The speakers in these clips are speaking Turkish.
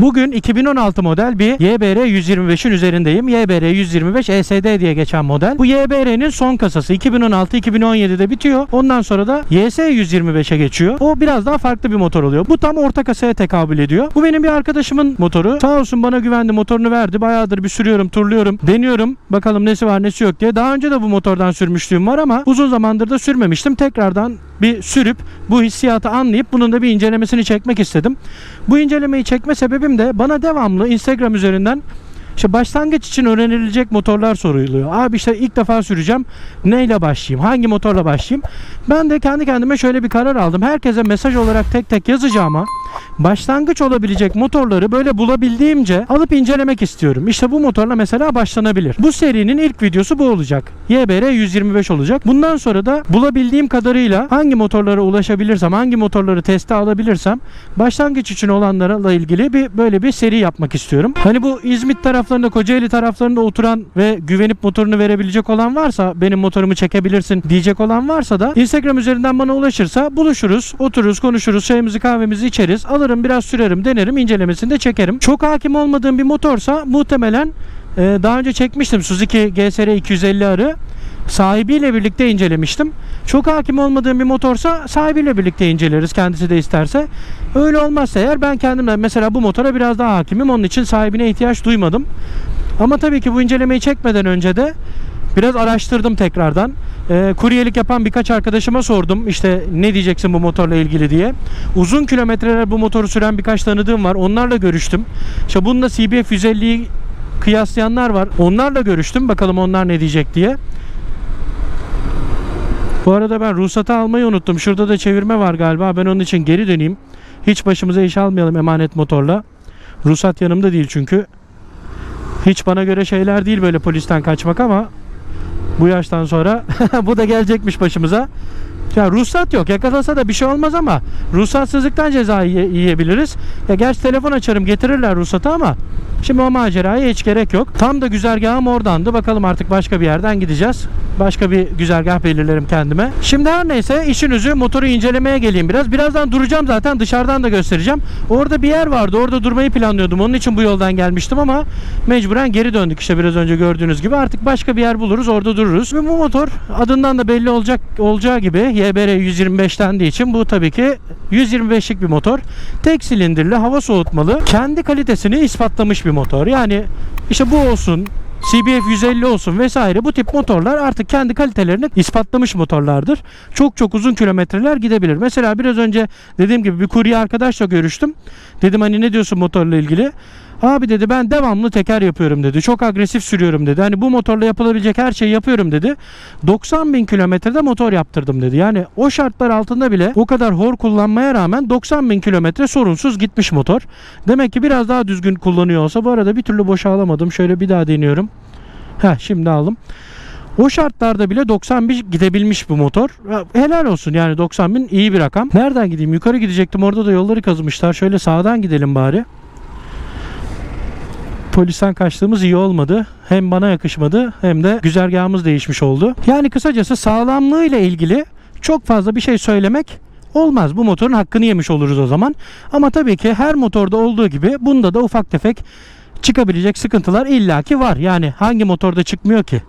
Bugün 2016 model bir YBR 125'in üzerindeyim. YBR 125 ESD diye geçen model. Bu YBR'nin son kasası 2016-2017'de bitiyor. Ondan sonra da YS 125'e geçiyor. O biraz daha farklı bir motor oluyor. Bu tam orta kasaya tekabül ediyor. Bu benim bir arkadaşımın motoru. Sağ olsun bana güvendi motorunu verdi. Bayağıdır bir sürüyorum, turluyorum, deniyorum. Bakalım nesi var nesi yok diye. Daha önce de bu motordan sürmüşlüğüm var ama uzun zamandır da sürmemiştim. Tekrardan bir sürüp bu hissiyatı anlayıp bunun da bir incelemesini çekmek istedim. Bu incelemeyi çekme sebebim de bana devamlı Instagram üzerinden işte başlangıç için öğrenilecek motorlar soruluyor. Abi işte ilk defa süreceğim. Neyle başlayayım? Hangi motorla başlayayım? Ben de kendi kendime şöyle bir karar aldım. Herkese mesaj olarak tek tek yazacağıma başlangıç olabilecek motorları böyle bulabildiğimce alıp incelemek istiyorum. İşte bu motorla mesela başlanabilir. Bu serinin ilk videosu bu olacak. YBR 125 olacak. Bundan sonra da bulabildiğim kadarıyla hangi motorlara ulaşabilirsem, hangi motorları teste alabilirsem başlangıç için olanlarla ilgili bir böyle bir seri yapmak istiyorum. Hani bu İzmit taraflarında, Kocaeli taraflarında oturan ve güvenip motorunu verebilecek olan varsa benim motorumu çekebilirsin diyecek olan varsa da Instagram üzerinden bana ulaşırsa buluşuruz, otururuz, konuşuruz, çayımızı kahvemizi içeriz. Alırım biraz sürerim, denerim, incelemesini de çekerim. Çok hakim olmadığım bir motorsa muhtemelen e, daha önce çekmiştim Suzuki GSR 250 arı sahibiyle birlikte incelemiştim. Çok hakim olmadığım bir motorsa sahibiyle birlikte inceleriz kendisi de isterse. Öyle olmazsa eğer ben kendimden mesela bu motora biraz daha hakimim. Onun için sahibine ihtiyaç duymadım. Ama tabii ki bu incelemeyi çekmeden önce de biraz araştırdım tekrardan. Ee, kuryelik yapan birkaç arkadaşıma sordum işte ne diyeceksin bu motorla ilgili diye. Uzun kilometreler bu motoru süren birkaç tanıdığım var. Onlarla görüştüm. İşte bununla CBF 150'yi kıyaslayanlar var. Onlarla görüştüm. Bakalım onlar ne diyecek diye. Bu arada ben ruhsatı almayı unuttum. Şurada da çevirme var galiba. Ben onun için geri döneyim. Hiç başımıza iş almayalım emanet motorla. Ruhsat yanımda değil çünkü. Hiç bana göre şeyler değil böyle polisten kaçmak ama bu yaştan sonra bu da gelecekmiş başımıza. Ya ruhsat yok. Yakalasa da bir şey olmaz ama ruhsatsızlıktan ceza yiye- yiyebiliriz. Ya gerçi telefon açarım getirirler ruhsatı ama şimdi o maceraya hiç gerek yok. Tam da güzergahım oradandı. Bakalım artık başka bir yerden gideceğiz. Başka bir güzergah belirlerim kendime. Şimdi her neyse işin özü motoru incelemeye geleyim biraz. Birazdan duracağım zaten dışarıdan da göstereceğim. Orada bir yer vardı. Orada durmayı planlıyordum. Onun için bu yoldan gelmiştim ama mecburen geri döndük işte biraz önce gördüğünüz gibi. Artık başka bir yer buluruz. Orada dururuz. Ve bu motor adından da belli olacak olacağı gibi YBR 125 dendiği için bu tabii ki 125'lik bir motor. Tek silindirli hava soğutmalı. Kendi kalitesini ispatlamış bir motor. Yani işte bu olsun CBF 150 olsun vesaire bu tip motorlar artık kendi kalitelerini ispatlamış motorlardır. Çok çok uzun kilometreler gidebilir. Mesela biraz önce dediğim gibi bir kurye arkadaşla görüştüm. Dedim hani ne diyorsun motorla ilgili? Abi dedi ben devamlı teker yapıyorum dedi. Çok agresif sürüyorum dedi. Hani bu motorla yapılabilecek her şeyi yapıyorum dedi. 90 bin kilometrede motor yaptırdım dedi. Yani o şartlar altında bile o kadar hor kullanmaya rağmen 90 bin kilometre sorunsuz gitmiş motor. Demek ki biraz daha düzgün kullanıyor olsa bu arada bir türlü boşa alamadım. Şöyle bir daha deniyorum. Heh şimdi aldım. O şartlarda bile 91 gidebilmiş bu motor. Helal olsun yani 90 bin iyi bir rakam. Nereden gideyim? Yukarı gidecektim. Orada da yolları kazımışlar. Şöyle sağdan gidelim bari. Polisten kaçtığımız iyi olmadı. Hem bana yakışmadı hem de güzergahımız değişmiş oldu. Yani kısacası sağlamlığı ile ilgili çok fazla bir şey söylemek olmaz. Bu motorun hakkını yemiş oluruz o zaman. Ama tabii ki her motorda olduğu gibi bunda da ufak tefek çıkabilecek sıkıntılar illaki var. Yani hangi motorda çıkmıyor ki?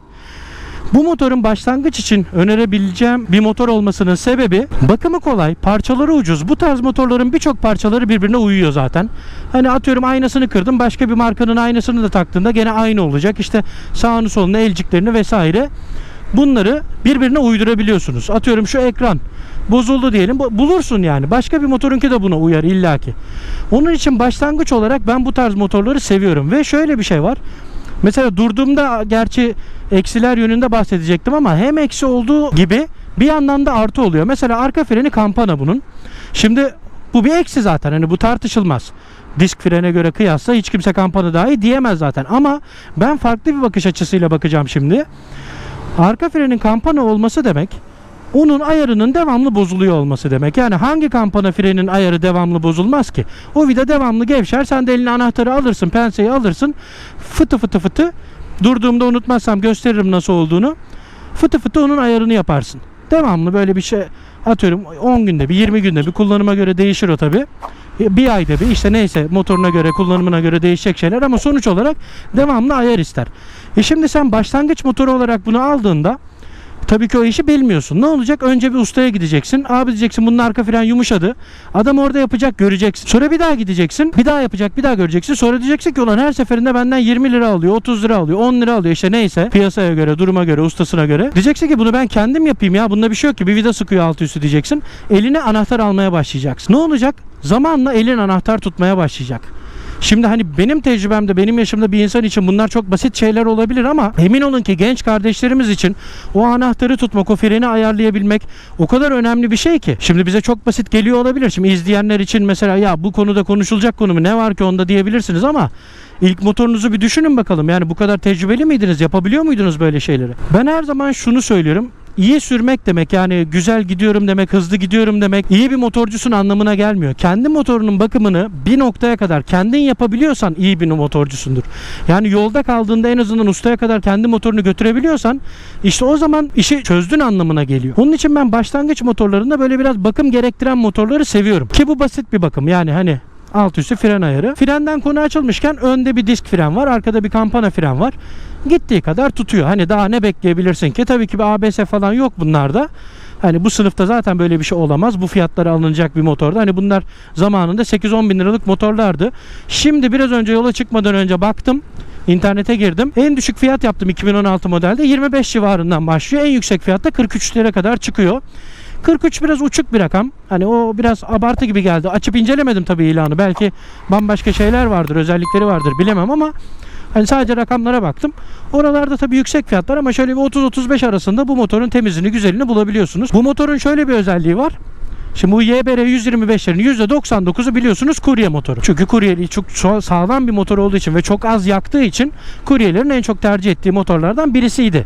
Bu motorun başlangıç için önerebileceğim bir motor olmasının sebebi bakımı kolay, parçaları ucuz. Bu tarz motorların birçok parçaları birbirine uyuyor zaten. Hani atıyorum aynasını kırdım, başka bir markanın aynasını da taktığında gene aynı olacak. İşte sağını solunu, elciklerini vesaire. Bunları birbirine uydurabiliyorsunuz. Atıyorum şu ekran bozuldu diyelim. bu- Bulursun yani. Başka bir motorunki de buna uyar illaki. Onun için başlangıç olarak ben bu tarz motorları seviyorum. Ve şöyle bir şey var. Mesela durduğumda gerçi eksiler yönünde bahsedecektim ama hem eksi olduğu gibi bir yandan da artı oluyor. Mesela arka freni kampana bunun. Şimdi bu bir eksi zaten hani bu tartışılmaz. Disk frene göre kıyasla hiç kimse kampana dahi diyemez zaten. Ama ben farklı bir bakış açısıyla bakacağım şimdi. Arka frenin kampana olması demek onun ayarının devamlı bozuluyor olması demek. Yani hangi kampana frenin ayarı devamlı bozulmaz ki? O vida devamlı gevşer. Sen de eline anahtarı alırsın, penseyi alırsın. Fıtı fıtı fıtı. Durduğumda unutmazsam gösteririm nasıl olduğunu. Fıtı fıtı onun ayarını yaparsın. Devamlı böyle bir şey atıyorum 10 günde bir 20 günde bir kullanıma göre değişir o tabi. bir ayda bir işte neyse motoruna göre kullanımına göre değişecek şeyler ama sonuç olarak devamlı ayar ister. E şimdi sen başlangıç motoru olarak bunu aldığında Tabii ki o işi bilmiyorsun. Ne olacak? Önce bir ustaya gideceksin. Abi diyeceksin bunun arka fren yumuşadı. Adam orada yapacak göreceksin. Sonra bir daha gideceksin. Bir daha yapacak bir daha göreceksin. Sonra diyeceksin ki ulan her seferinde benden 20 lira alıyor, 30 lira alıyor, 10 lira alıyor. İşte neyse piyasaya göre, duruma göre, ustasına göre. Diyeceksin ki bunu ben kendim yapayım ya. Bunda bir şey yok ki. Bir vida sıkıyor altı üstü diyeceksin. Eline anahtar almaya başlayacaksın. Ne olacak? Zamanla elin anahtar tutmaya başlayacak. Şimdi hani benim tecrübemde benim yaşımda bir insan için bunlar çok basit şeyler olabilir ama emin olun ki genç kardeşlerimiz için o anahtarı tutmak, o freni ayarlayabilmek o kadar önemli bir şey ki. Şimdi bize çok basit geliyor olabilir. Şimdi izleyenler için mesela ya bu konuda konuşulacak konu mu ne var ki onda diyebilirsiniz ama İlk motorunuzu bir düşünün bakalım. Yani bu kadar tecrübeli miydiniz? Yapabiliyor muydunuz böyle şeyleri? Ben her zaman şunu söylüyorum. İyi sürmek demek yani güzel gidiyorum demek, hızlı gidiyorum demek iyi bir motorcusun anlamına gelmiyor. Kendi motorunun bakımını bir noktaya kadar kendin yapabiliyorsan iyi bir motorcusundur. Yani yolda kaldığında en azından ustaya kadar kendi motorunu götürebiliyorsan işte o zaman işi çözdün anlamına geliyor. Onun için ben başlangıç motorlarında böyle biraz bakım gerektiren motorları seviyorum. Ki bu basit bir bakım yani hani alt üstü fren ayarı. Frenden konu açılmışken önde bir disk fren var, arkada bir kampana fren var. Gittiği kadar tutuyor. Hani daha ne bekleyebilirsin ki? Tabii ki bir ABS falan yok bunlarda. Hani bu sınıfta zaten böyle bir şey olamaz. Bu fiyatlara alınacak bir motorda. Hani bunlar zamanında 8-10 bin liralık motorlardı. Şimdi biraz önce yola çıkmadan önce baktım. İnternete girdim. En düşük fiyat yaptım 2016 modelde. 25 civarından başlıyor. En yüksek fiyatta 43 lira kadar çıkıyor. 43 biraz uçuk bir rakam. Hani o biraz abartı gibi geldi. Açıp incelemedim tabii ilanı. Belki bambaşka şeyler vardır, özellikleri vardır bilemem ama hani sadece rakamlara baktım. Oralarda tabii yüksek fiyatlar ama şöyle bir 30-35 arasında bu motorun temizliğini, güzelini bulabiliyorsunuz. Bu motorun şöyle bir özelliği var. Şimdi bu YBR 125'lerin %99'u biliyorsunuz kurye motoru. Çünkü kuryeli çok sağlam bir motor olduğu için ve çok az yaktığı için kuryelerin en çok tercih ettiği motorlardan birisiydi.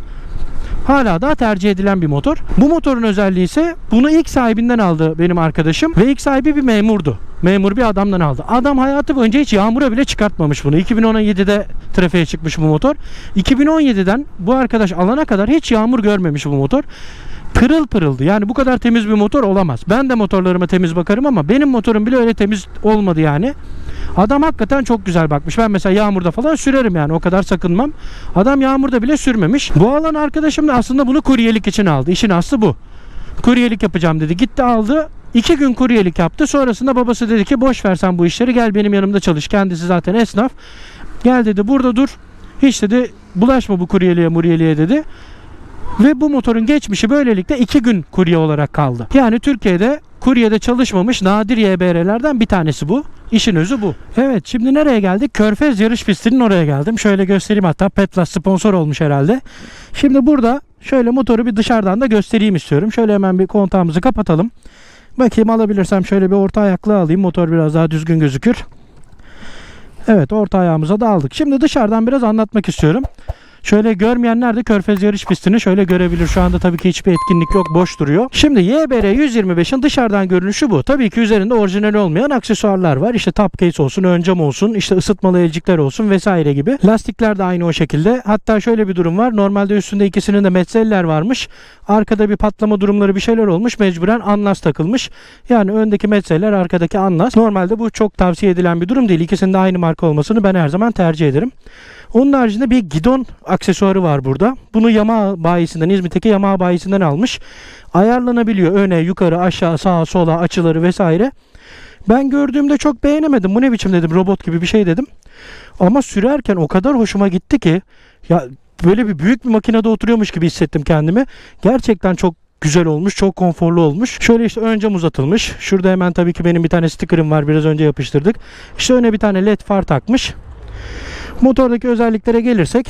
Hala daha tercih edilen bir motor. Bu motorun özelliği ise bunu ilk sahibinden aldı benim arkadaşım ve ilk sahibi bir memurdu. Memur bir adamdan aldı. Adam hayatı boyunca hiç yağmura bile çıkartmamış bunu. 2017'de trafiğe çıkmış bu motor. 2017'den bu arkadaş alana kadar hiç yağmur görmemiş bu motor. Pırıl pırıldı. Yani bu kadar temiz bir motor olamaz. Ben de motorlarıma temiz bakarım ama benim motorum bile öyle temiz olmadı yani. Adam hakikaten çok güzel bakmış. Ben mesela yağmurda falan sürerim yani o kadar sakınmam. Adam yağmurda bile sürmemiş. Bu alan arkadaşım da aslında bunu kuryelik için aldı. İşin aslı bu. Kuryelik yapacağım dedi. Gitti aldı. İki gün kuryelik yaptı. Sonrasında babası dedi ki boş ver sen bu işleri gel benim yanımda çalış. Kendisi zaten esnaf. Gel dedi burada dur. Hiç dedi bulaşma bu kuryeliğe muryeliğe dedi. Ve bu motorun geçmişi böylelikle iki gün kurye olarak kaldı. Yani Türkiye'de kuryede çalışmamış nadir YBR'lerden bir tanesi bu. İşin özü bu. Evet şimdi nereye geldik? Körfez yarış pistinin oraya geldim. Şöyle göstereyim hatta Petlas sponsor olmuş herhalde. Şimdi burada şöyle motoru bir dışarıdan da göstereyim istiyorum. Şöyle hemen bir kontağımızı kapatalım. Bakayım alabilirsem şöyle bir orta ayaklı alayım. Motor biraz daha düzgün gözükür. Evet orta ayağımıza da aldık. Şimdi dışarıdan biraz anlatmak istiyorum. Şöyle görmeyenler de Körfez yarış pistini şöyle görebilir. Şu anda tabii ki hiçbir etkinlik yok. Boş duruyor. Şimdi YBR 125'in dışarıdan görünüşü bu. Tabii ki üzerinde orijinal olmayan aksesuarlar var. İşte top case olsun, ön cam olsun, işte ısıtmalı elcikler olsun vesaire gibi. Lastikler de aynı o şekilde. Hatta şöyle bir durum var. Normalde üstünde ikisinin de metzeller varmış. Arkada bir patlama durumları bir şeyler olmuş. Mecburen anlas takılmış. Yani öndeki metzeller, arkadaki anlas. Normalde bu çok tavsiye edilen bir durum değil. İkisinin de aynı marka olmasını ben her zaman tercih ederim. Onun haricinde bir gidon aksesuarı var burada. Bunu Yamaha bayisinden, İzmit'teki Yamaha bayisinden almış. Ayarlanabiliyor öne, yukarı, aşağı, sağa, sola, açıları vesaire. Ben gördüğümde çok beğenemedim. Bu ne biçim dedim, robot gibi bir şey dedim. Ama sürerken o kadar hoşuma gitti ki ya böyle bir büyük bir makinede oturuyormuş gibi hissettim kendimi. Gerçekten çok güzel olmuş, çok konforlu olmuş. Şöyle işte ön cam uzatılmış. Şurada hemen tabii ki benim bir tane sticker'ım var. Biraz önce yapıştırdık. İşte öne bir tane led far takmış. Motordaki özelliklere gelirsek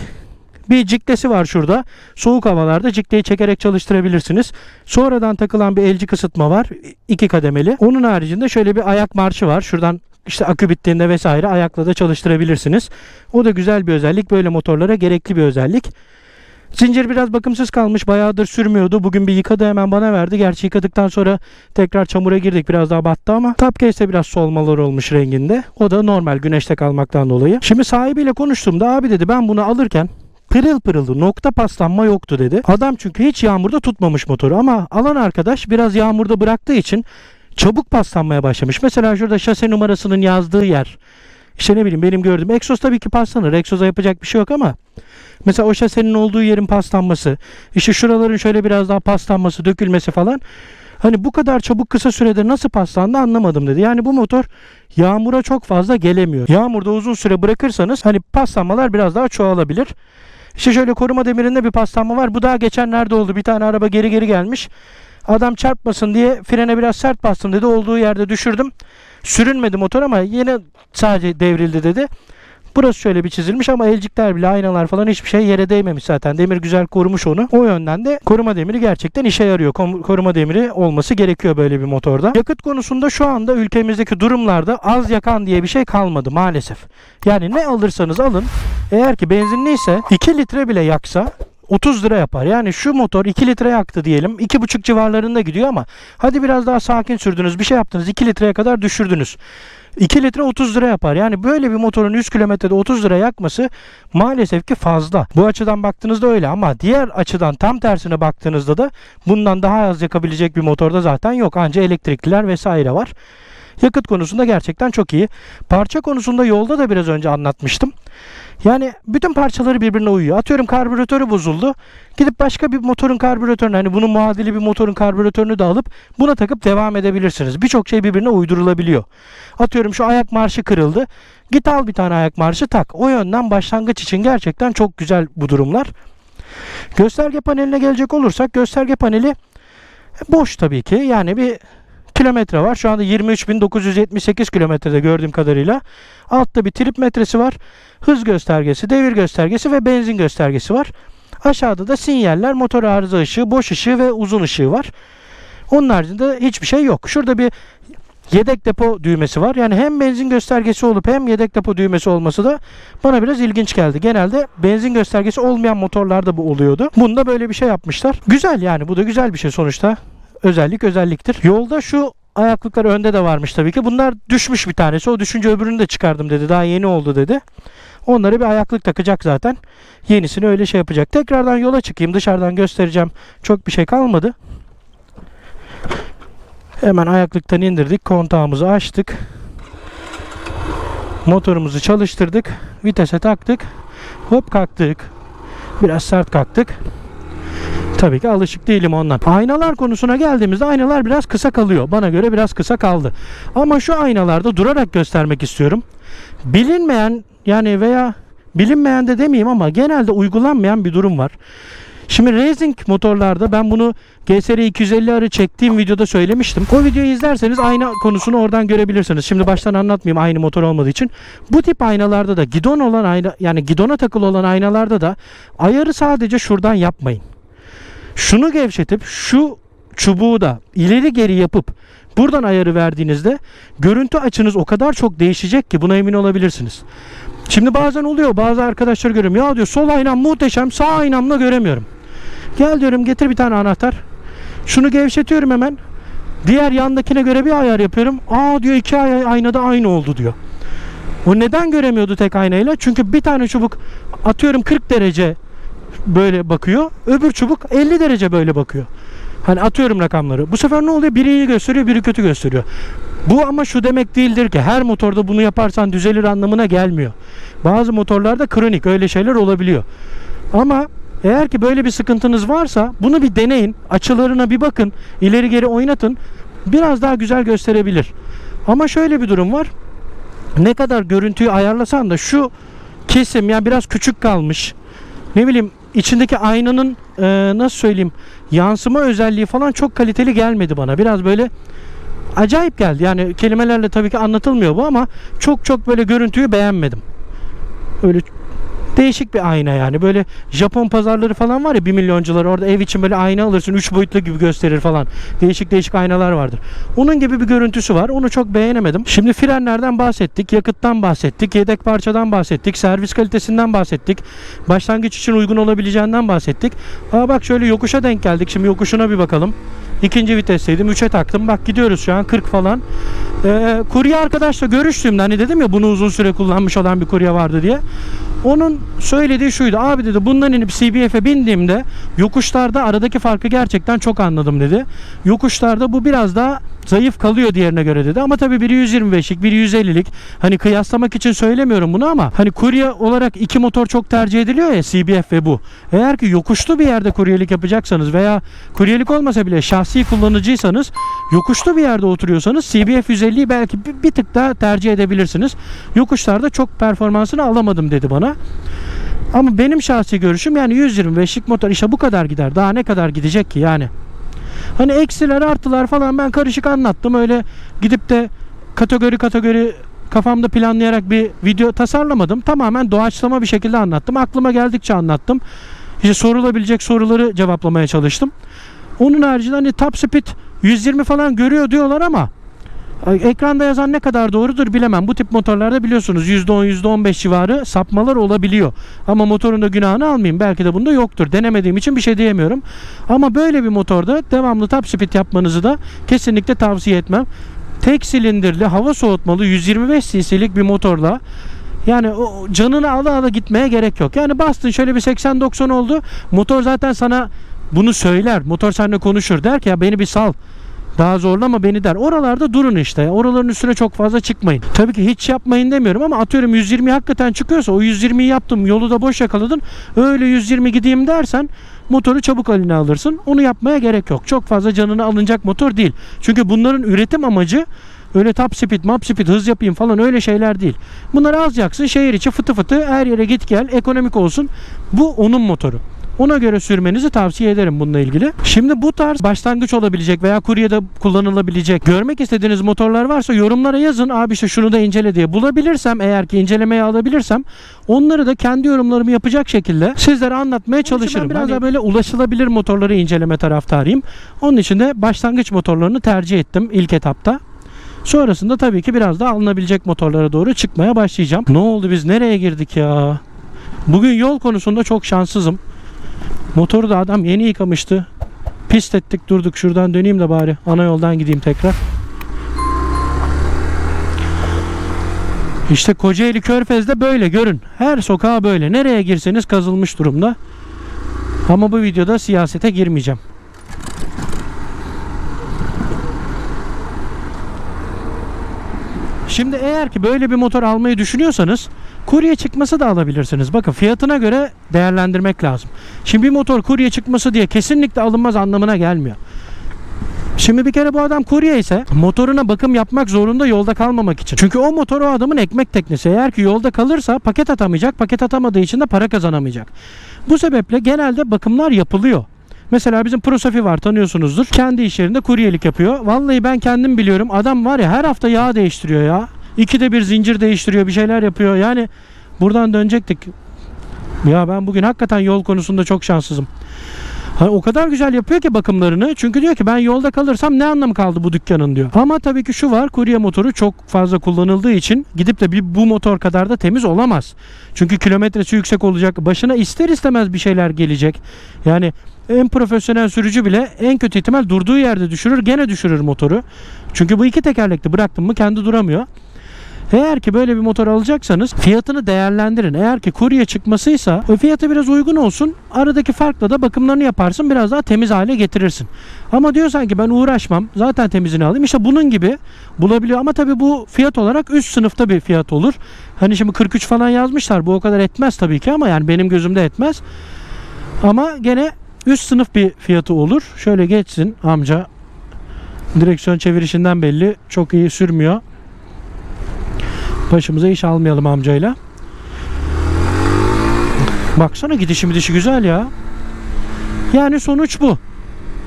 bir ciklesi var şurada. Soğuk havalarda cikleyi çekerek çalıştırabilirsiniz. Sonradan takılan bir elcik ısıtma var. iki kademeli. Onun haricinde şöyle bir ayak marşı var. Şuradan işte akü bittiğinde vesaire ayakla da çalıştırabilirsiniz. O da güzel bir özellik. Böyle motorlara gerekli bir özellik. Zincir biraz bakımsız kalmış. Bayağıdır sürmüyordu. Bugün bir yıkadı hemen bana verdi. Gerçi yıkadıktan sonra tekrar çamura girdik. Biraz daha battı ama top case'de biraz solmalar olmuş renginde. O da normal güneşte kalmaktan dolayı. Şimdi sahibiyle konuştuğumda abi dedi ben bunu alırken pırıl pırıldı. Nokta paslanma yoktu dedi. Adam çünkü hiç yağmurda tutmamış motoru ama alan arkadaş biraz yağmurda bıraktığı için çabuk paslanmaya başlamış. Mesela şurada şase numarasının yazdığı yer. İşte ne bileyim benim gördüğüm. Egzoz tabii ki paslanır. Egzoza yapacak bir şey yok ama mesela o şasenin olduğu yerin paslanması, işte şuraların şöyle biraz daha paslanması, dökülmesi falan. Hani bu kadar çabuk kısa sürede nasıl paslandı anlamadım dedi. Yani bu motor yağmura çok fazla gelemiyor. Yağmurda uzun süre bırakırsanız hani paslanmalar biraz daha çoğalabilir. İşte şöyle koruma demirinde bir paslanma var. Bu daha geçenlerde oldu. Bir tane araba geri geri gelmiş. Adam çarpmasın diye frene biraz sert bastım dedi. Olduğu yerde düşürdüm. Sürünmedi motor ama yine sadece devrildi dedi. Burası şöyle bir çizilmiş ama elcikler bile aynalar falan hiçbir şey yere değmemiş zaten. Demir güzel korumuş onu. O yönden de koruma demiri gerçekten işe yarıyor. Koruma demiri olması gerekiyor böyle bir motorda. Yakıt konusunda şu anda ülkemizdeki durumlarda az yakan diye bir şey kalmadı maalesef. Yani ne alırsanız alın eğer ki benzinliyse 2 litre bile yaksa 30 lira yapar. Yani şu motor 2 litre yaktı diyelim. 2,5 civarlarında gidiyor ama hadi biraz daha sakin sürdünüz. Bir şey yaptınız. 2 litreye kadar düşürdünüz. 2 litre 30 lira yapar. Yani böyle bir motorun 100 kilometrede 30 lira yakması maalesef ki fazla. Bu açıdan baktığınızda öyle ama diğer açıdan tam tersine baktığınızda da bundan daha az yakabilecek bir motorda zaten yok. Anca elektrikliler vesaire var. Yakıt konusunda gerçekten çok iyi. Parça konusunda yolda da biraz önce anlatmıştım. Yani bütün parçaları birbirine uyuyor. Atıyorum karbüratörü bozuldu. Gidip başka bir motorun karbüratörünü hani bunun muadili bir motorun karbüratörünü de alıp buna takıp devam edebilirsiniz. Birçok şey birbirine uydurulabiliyor. Atıyorum şu ayak marşı kırıldı. Git al bir tane ayak marşı tak. O yönden başlangıç için gerçekten çok güzel bu durumlar. Gösterge paneline gelecek olursak gösterge paneli boş tabii ki. Yani bir kilometre var. Şu anda 23.978 kilometrede gördüğüm kadarıyla. Altta bir trip metresi var. Hız göstergesi, devir göstergesi ve benzin göstergesi var. Aşağıda da sinyaller, motor arıza ışığı, boş ışığı ve uzun ışığı var. Onun haricinde hiçbir şey yok. Şurada bir yedek depo düğmesi var. Yani hem benzin göstergesi olup hem yedek depo düğmesi olması da bana biraz ilginç geldi. Genelde benzin göstergesi olmayan motorlarda bu oluyordu. Bunda böyle bir şey yapmışlar. Güzel yani bu da güzel bir şey sonuçta. Özellik özelliktir. Yolda şu ayaklıklar önde de varmış tabii ki. Bunlar düşmüş bir tanesi. O düşünce öbürünü de çıkardım dedi. Daha yeni oldu dedi. Onları bir ayaklık takacak zaten. Yenisini öyle şey yapacak. Tekrardan yola çıkayım. Dışarıdan göstereceğim. Çok bir şey kalmadı. Hemen ayaklıktan indirdik. Kontağımızı açtık. Motorumuzu çalıştırdık. Vitese taktık. Hop kalktık. Biraz sert kalktık. Tabii ki alışık değilim ondan. Aynalar konusuna geldiğimizde aynalar biraz kısa kalıyor. Bana göre biraz kısa kaldı. Ama şu aynalarda durarak göstermek istiyorum. Bilinmeyen yani veya bilinmeyen de demeyeyim ama genelde uygulanmayan bir durum var. Şimdi racing motorlarda ben bunu GSR 250 arı çektiğim videoda söylemiştim. O videoyu izlerseniz ayna konusunu oradan görebilirsiniz. Şimdi baştan anlatmayayım aynı motor olmadığı için. Bu tip aynalarda da gidon olan ayna yani gidona takılı olan aynalarda da ayarı sadece şuradan yapmayın. Şunu gevşetip şu çubuğu da ileri geri yapıp buradan ayarı verdiğinizde görüntü açınız o kadar çok değişecek ki buna emin olabilirsiniz. Şimdi bazen oluyor bazı arkadaşlar görüyorum ya diyor sol aynam muhteşem sağ aynamla göremiyorum. Gel diyorum getir bir tane anahtar. Şunu gevşetiyorum hemen. Diğer yandakine göre bir ayar yapıyorum. Aa diyor iki ay aynada aynı oldu diyor. O neden göremiyordu tek aynayla? Çünkü bir tane çubuk atıyorum 40 derece böyle bakıyor. Öbür çubuk 50 derece böyle bakıyor. Hani atıyorum rakamları. Bu sefer ne oluyor? Biri iyi gösteriyor, biri kötü gösteriyor. Bu ama şu demek değildir ki her motorda bunu yaparsan düzelir anlamına gelmiyor. Bazı motorlarda kronik öyle şeyler olabiliyor. Ama eğer ki böyle bir sıkıntınız varsa bunu bir deneyin. Açılarına bir bakın. ileri geri oynatın. Biraz daha güzel gösterebilir. Ama şöyle bir durum var. Ne kadar görüntüyü ayarlasan da şu kesim yani biraz küçük kalmış. Ne bileyim içindeki aynanın e, nasıl söyleyeyim yansıma özelliği falan çok kaliteli gelmedi bana. Biraz böyle acayip geldi. Yani kelimelerle tabii ki anlatılmıyor bu ama çok çok böyle görüntüyü beğenmedim. Öyle değişik bir ayna yani. Böyle Japon pazarları falan var ya 1 milyoncular orada ev için böyle ayna alırsın 3 boyutlu gibi gösterir falan. Değişik değişik aynalar vardır. Onun gibi bir görüntüsü var. Onu çok beğenemedim. Şimdi frenlerden bahsettik, yakıttan bahsettik, yedek parçadan bahsettik, servis kalitesinden bahsettik. Başlangıç için uygun olabileceğinden bahsettik. Aa bak şöyle yokuşa denk geldik. Şimdi yokuşuna bir bakalım. İkinci vitesteydim. 3'e taktım. Bak gidiyoruz şu an 40 falan. Ee, kurye arkadaşla görüştüğümde hani dedim ya bunu uzun süre kullanmış olan bir kurye vardı diye. Onun söylediği şuydu. Abi dedi bundan inip CBF'e bindiğimde yokuşlarda aradaki farkı gerçekten çok anladım dedi. Yokuşlarda bu biraz daha zayıf kalıyor diğerine göre dedi. Ama tabii biri 125'lik, biri 150'lik. Hani kıyaslamak için söylemiyorum bunu ama hani kurye olarak iki motor çok tercih ediliyor ya CBF ve bu. Eğer ki yokuşlu bir yerde kuryelik yapacaksanız veya kuryelik olmasa bile şahsi kullanıcıysanız yokuşlu bir yerde oturuyorsanız CBF 150'yi belki bir, bir tık daha tercih edebilirsiniz. Yokuşlarda çok performansını alamadım dedi bana. Ama benim şahsi görüşüm yani 125'lik motor işte bu kadar gider. Daha ne kadar gidecek ki yani. Hani eksiler artılar falan ben karışık anlattım. Öyle gidip de kategori kategori kafamda planlayarak bir video tasarlamadım. Tamamen doğaçlama bir şekilde anlattım. Aklıma geldikçe anlattım. İşte sorulabilecek soruları cevaplamaya çalıştım. Onun haricinde hani top speed 120 falan görüyor diyorlar ama ekranda yazan ne kadar doğrudur bilemem. Bu tip motorlarda biliyorsunuz %10 %15 civarı sapmalar olabiliyor. Ama motorun da günahını almayayım. Belki de bunda yoktur. Denemediğim için bir şey diyemiyorum. Ama böyle bir motorda devamlı top speed yapmanızı da kesinlikle tavsiye etmem. Tek silindirli hava soğutmalı 125 cc'lik bir motorla yani o canını ala ala gitmeye gerek yok. Yani bastın şöyle bir 80-90 oldu. Motor zaten sana bunu söyler. Motor seninle konuşur. Der ki ya beni bir sal. Daha zorlama beni der. Oralarda durun işte. Oraların üstüne çok fazla çıkmayın. Tabii ki hiç yapmayın demiyorum ama atıyorum 120 hakikaten çıkıyorsa o 120'yi yaptım yolu da boş yakaladın. Öyle 120 gideyim dersen motoru çabuk eline alırsın. Onu yapmaya gerek yok. Çok fazla canını alınacak motor değil. Çünkü bunların üretim amacı öyle top speed, map speed, hız yapayım falan öyle şeyler değil. Bunları az yaksın, şehir içi fıtı fıtı her yere git gel, ekonomik olsun. Bu onun motoru. Ona göre sürmenizi tavsiye ederim bununla ilgili. Şimdi bu tarz başlangıç olabilecek veya kuryede kullanılabilecek görmek istediğiniz motorlar varsa yorumlara yazın. Abi işte şunu da incele diye. Bulabilirsem eğer ki incelemeye alabilirsem onları da kendi yorumlarımı yapacak şekilde sizlere anlatmaya çalışırım. Ben biraz daha böyle ulaşılabilir motorları inceleme taraftarıyım. Onun için de başlangıç motorlarını tercih ettim ilk etapta. Sonrasında tabii ki biraz daha alınabilecek motorlara doğru çıkmaya başlayacağım. Ne oldu biz nereye girdik ya? Bugün yol konusunda çok şanssızım. Motoru da adam yeni yıkamıştı. Pist ettik durduk. Şuradan döneyim de bari. Ana yoldan gideyim tekrar. İşte Kocaeli Körfez'de böyle görün. Her sokağa böyle. Nereye girseniz kazılmış durumda. Ama bu videoda siyasete girmeyeceğim. Şimdi eğer ki böyle bir motor almayı düşünüyorsanız kurye çıkması da alabilirsiniz. Bakın fiyatına göre değerlendirmek lazım. Şimdi bir motor kurye çıkması diye kesinlikle alınmaz anlamına gelmiyor. Şimdi bir kere bu adam kurye ise motoruna bakım yapmak zorunda yolda kalmamak için. Çünkü o motor o adamın ekmek teknesi. Eğer ki yolda kalırsa paket atamayacak. Paket atamadığı için de para kazanamayacak. Bu sebeple genelde bakımlar yapılıyor. Mesela bizim Prosafi var tanıyorsunuzdur. Kendi iş yerinde kuryelik yapıyor. Vallahi ben kendim biliyorum. Adam var ya her hafta yağ değiştiriyor ya. İkide bir zincir değiştiriyor. Bir şeyler yapıyor. Yani buradan dönecektik. Ya ben bugün hakikaten yol konusunda çok şanssızım. Hani o kadar güzel yapıyor ki bakımlarını. Çünkü diyor ki ben yolda kalırsam ne anlamı kaldı bu dükkanın diyor. Ama tabii ki şu var. Kurye motoru çok fazla kullanıldığı için gidip de bir bu motor kadar da temiz olamaz. Çünkü kilometresi yüksek olacak. Başına ister istemez bir şeyler gelecek. Yani en profesyonel sürücü bile en kötü ihtimal durduğu yerde düşürür. Gene düşürür motoru. Çünkü bu iki tekerlekli bıraktın mı kendi duramıyor. Eğer ki böyle bir motor alacaksanız fiyatını değerlendirin. Eğer ki kurye çıkmasıysa o fiyatı biraz uygun olsun. Aradaki farkla da bakımlarını yaparsın. Biraz daha temiz hale getirirsin. Ama diyorsan ki ben uğraşmam. Zaten temizini alayım. İşte bunun gibi bulabiliyor. Ama tabii bu fiyat olarak üst sınıfta bir fiyat olur. Hani şimdi 43 falan yazmışlar. Bu o kadar etmez tabii ki ama yani benim gözümde etmez. Ama gene üst sınıf bir fiyatı olur. Şöyle geçsin amca. Direksiyon çevirişinden belli. Çok iyi sürmüyor. Başımıza iş almayalım amcayla. Baksana gidişi gidişi güzel ya. Yani sonuç bu.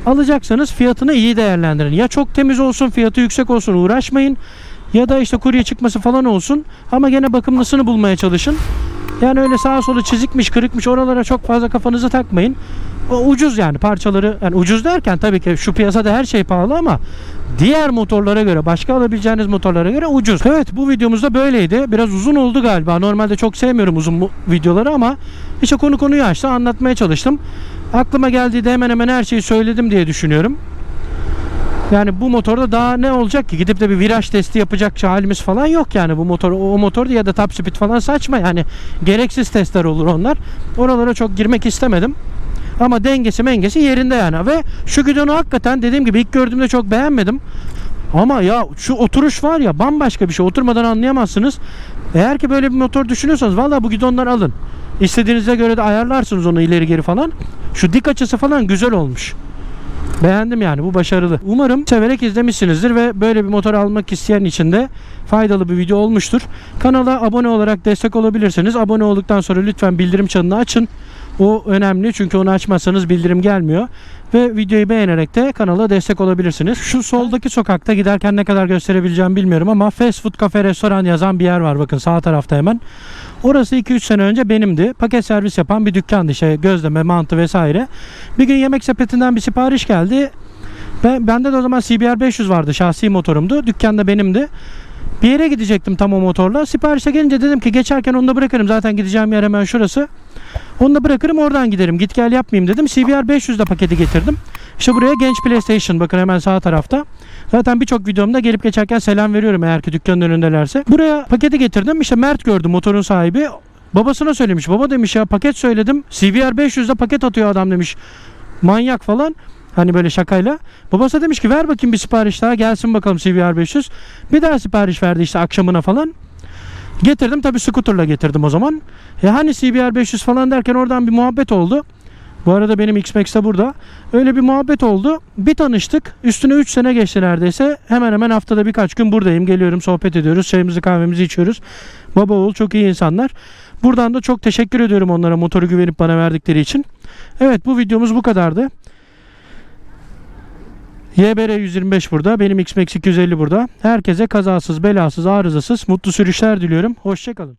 Alacaksanız fiyatını iyi değerlendirin. Ya çok temiz olsun, fiyatı yüksek olsun uğraşmayın. Ya da işte kurye çıkması falan olsun. Ama gene bakımlısını bulmaya çalışın. Yani öyle sağa sola çizikmiş, kırıkmış oralara çok fazla kafanızı takmayın. Ucuz yani parçaları. Yani ucuz derken tabii ki şu piyasada her şey pahalı ama diğer motorlara göre, başka alabileceğiniz motorlara göre ucuz. Evet bu videomuzda böyleydi. Biraz uzun oldu galiba. Normalde çok sevmiyorum uzun videoları ama işte konu konuyu açtı anlatmaya çalıştım. Aklıma geldiğinde hemen hemen her şeyi söyledim diye düşünüyorum. Yani bu motorda daha ne olacak ki? Gidip de bir viraj testi yapacak halimiz falan yok yani bu motor o motor ya da top speed falan saçma yani gereksiz testler olur onlar. Oralara çok girmek istemedim. Ama dengesi mengesi yerinde yani ve şu gidonu hakikaten dediğim gibi ilk gördüğümde çok beğenmedim. Ama ya şu oturuş var ya bambaşka bir şey. Oturmadan anlayamazsınız. Eğer ki böyle bir motor düşünüyorsanız valla bu gidondan alın. İstediğinize göre de ayarlarsınız onu ileri geri falan. Şu dik açısı falan güzel olmuş. Beğendim yani bu başarılı. Umarım severek izlemişsinizdir ve böyle bir motor almak isteyen için de faydalı bir video olmuştur. Kanala abone olarak destek olabilirsiniz. Abone olduktan sonra lütfen bildirim çanını açın. O önemli çünkü onu açmazsanız bildirim gelmiyor. Ve videoyu beğenerek de kanala destek olabilirsiniz. Şu soldaki sokakta giderken ne kadar gösterebileceğim bilmiyorum ama fast food kafe restoran yazan bir yer var bakın sağ tarafta hemen. Orası 2-3 sene önce benimdi. Paket servis yapan bir dükkandı işte gözleme, mantı vesaire. Bir gün yemek sepetinden bir sipariş geldi. Ben, bende de o zaman CBR 500 vardı şahsi motorumdu. Dükkanda benimdi. Bir yere gidecektim tam o motorla. Siparişe gelince dedim ki geçerken onu da bırakırım. Zaten gideceğim yer hemen şurası. Onu da bırakırım oradan giderim. Git gel yapmayayım dedim. CBR 500 de paketi getirdim. İşte buraya genç PlayStation bakın hemen sağ tarafta. Zaten birçok videomda gelip geçerken selam veriyorum eğer ki dükkanın önündelerse. Buraya paketi getirdim. İşte Mert gördü motorun sahibi. Babasına söylemiş. Baba demiş ya paket söyledim. CBR 500'de paket atıyor adam demiş. Manyak falan. Hani böyle şakayla. Babası demiş ki ver bakayım bir sipariş daha gelsin bakalım CBR 500. Bir daha sipariş verdi işte akşamına falan. Getirdim tabi scooterla getirdim o zaman. E hani CBR 500 falan derken oradan bir muhabbet oldu. Bu arada benim X-Max de burada. Öyle bir muhabbet oldu. Bir tanıştık. Üstüne 3 sene geçti neredeyse. Hemen hemen haftada birkaç gün buradayım. Geliyorum sohbet ediyoruz. Çayımızı kahvemizi içiyoruz. Baba oğul çok iyi insanlar. Buradan da çok teşekkür ediyorum onlara motoru güvenip bana verdikleri için. Evet bu videomuz bu kadardı. YBR 125 burada. Benim X-Max 250 burada. Herkese kazasız, belasız, arızasız, mutlu sürüşler diliyorum. Hoşçakalın.